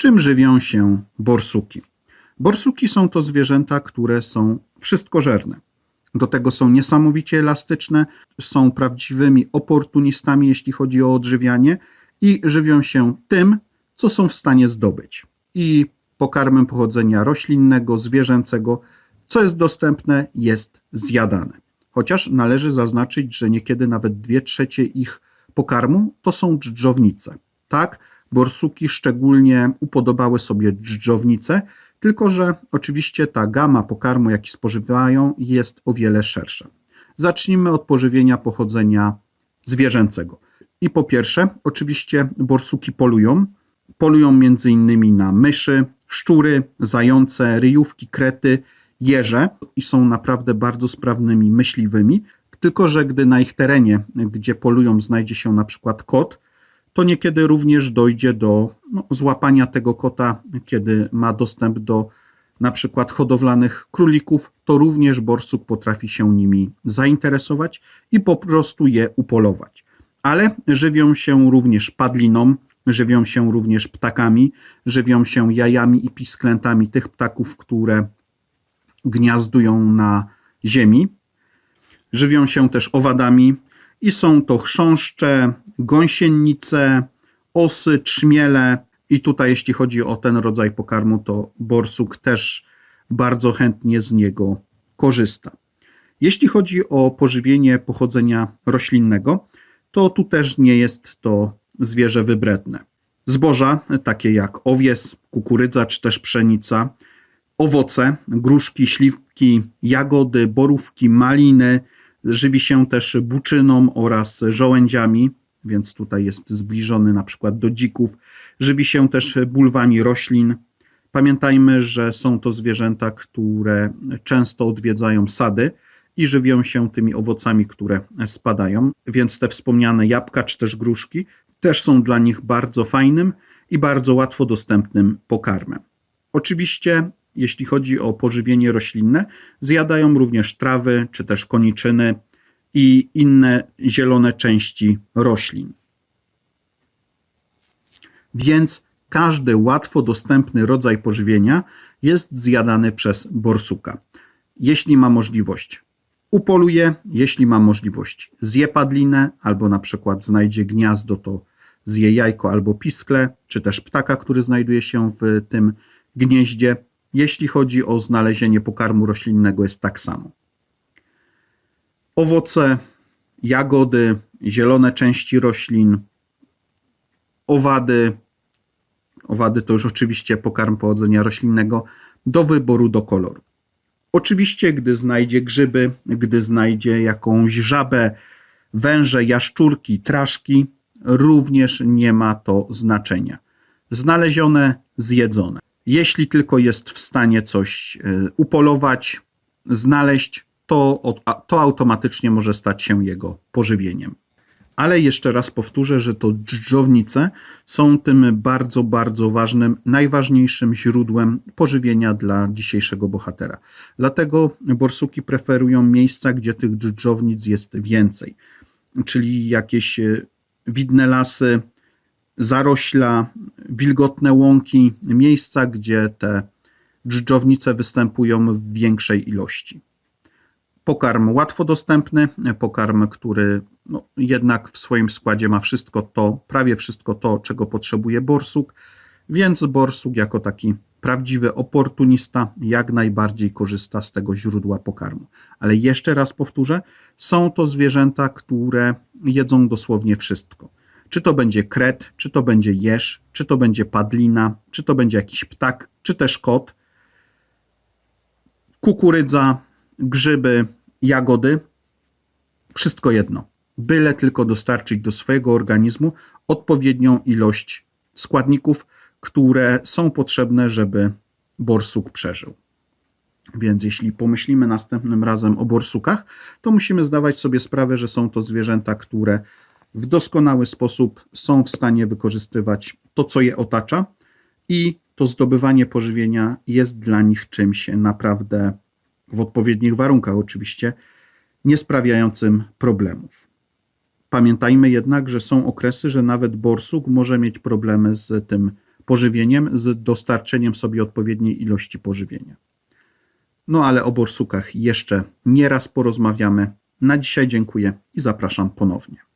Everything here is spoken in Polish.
Czym żywią się borsuki? Borsuki są to zwierzęta, które są wszystkożerne. Do tego są niesamowicie elastyczne, są prawdziwymi oportunistami, jeśli chodzi o odżywianie i żywią się tym, co są w stanie zdobyć. I pokarmem pochodzenia roślinnego, zwierzęcego, co jest dostępne, jest zjadane. Chociaż należy zaznaczyć, że niekiedy nawet dwie trzecie ich pokarmu to są dżdżownice. Tak, borsuki szczególnie upodobały sobie dżdżownice, tylko że oczywiście ta gama pokarmu, jaki spożywają, jest o wiele szersza. Zacznijmy od pożywienia pochodzenia zwierzęcego. I po pierwsze, oczywiście borsuki polują. Polują innymi na myszy, szczury, zające, ryjówki, krety, jeże i są naprawdę bardzo sprawnymi myśliwymi. Tylko, że gdy na ich terenie, gdzie polują, znajdzie się na przykład kot, to niekiedy również dojdzie do no, złapania tego kota, kiedy ma dostęp do na przykład hodowlanych królików, to również borsuk potrafi się nimi zainteresować i po prostu je upolować. Ale żywią się również padliną, żywią się również ptakami, żywią się jajami i pisklętami tych ptaków, które gniazdują na ziemi. Żywią się też owadami i są to chrząszcze, gąsienice, osy, trzmiele i tutaj jeśli chodzi o ten rodzaj pokarmu, to borsuk też bardzo chętnie z niego korzysta. Jeśli chodzi o pożywienie pochodzenia roślinnego, to tu też nie jest to zwierzę wybredne. Zboża, takie jak owies, kukurydza czy też pszenica, owoce, gruszki, śliwki, jagody, borówki, maliny, żywi się też buczyną oraz żołędziami, więc tutaj jest zbliżony na przykład do dzików. Żywi się też bulwami roślin. Pamiętajmy, że są to zwierzęta, które często odwiedzają sady i żywią się tymi owocami, które spadają, więc te wspomniane jabłka czy też gruszki też są dla nich bardzo fajnym i bardzo łatwo dostępnym pokarmem. Oczywiście, jeśli chodzi o pożywienie roślinne, zjadają również trawy czy też koniczyny, i inne zielone części roślin. Więc każdy łatwo dostępny rodzaj pożywienia jest zjadany przez borsuka. Jeśli ma możliwość, upoluje, jeśli ma możliwość, zje padlinę, albo na przykład znajdzie gniazdo, to zje jajko albo piskle, czy też ptaka, który znajduje się w tym gnieździe. Jeśli chodzi o znalezienie pokarmu roślinnego, jest tak samo owoce, jagody, zielone części roślin, owady. Owady to już oczywiście pokarm pochodzenia roślinnego do wyboru do koloru. Oczywiście, gdy znajdzie grzyby, gdy znajdzie jakąś żabę, węże, jaszczurki, traszki, również nie ma to znaczenia. Znalezione, zjedzone. Jeśli tylko jest w stanie coś e, upolować, znaleźć, to, to automatycznie może stać się jego pożywieniem. Ale jeszcze raz powtórzę, że to dżdżownice są tym bardzo, bardzo ważnym, najważniejszym źródłem pożywienia dla dzisiejszego bohatera. Dlatego borsuki preferują miejsca, gdzie tych dżdżownic jest więcej, czyli jakieś e, widne lasy, zarośla, wilgotne łąki, miejsca, gdzie te dżdżownice występują w większej ilości. Pokarm łatwo dostępny, pokarm, który no, jednak w swoim składzie ma wszystko to, prawie wszystko to, czego potrzebuje borsuk, więc borsuk jako taki prawdziwy oportunista jak najbardziej korzysta z tego źródła pokarmu. Ale jeszcze raz powtórzę, są to zwierzęta, które jedzą dosłownie wszystko. Czy to będzie kret, czy to będzie jeż, czy to będzie padlina, czy to będzie jakiś ptak, czy też kot. Kukurydza, grzyby, jagody, wszystko jedno. Byle tylko dostarczyć do swojego organizmu odpowiednią ilość składników, które są potrzebne, żeby borsuk przeżył. Więc jeśli pomyślimy następnym razem o borsukach, to musimy zdawać sobie sprawę, że są to zwierzęta, które w doskonały sposób są w stanie wykorzystywać to, co je otacza, i to zdobywanie pożywienia jest dla nich czymś naprawdę w odpowiednich warunkach oczywiście, nie sprawiającym problemów. Pamiętajmy jednak, że są okresy, że nawet borsuk może mieć problemy z tym pożywieniem, z dostarczeniem sobie odpowiedniej ilości pożywienia. No ale o borsukach jeszcze nie raz porozmawiamy. Na dzisiaj dziękuję i zapraszam ponownie.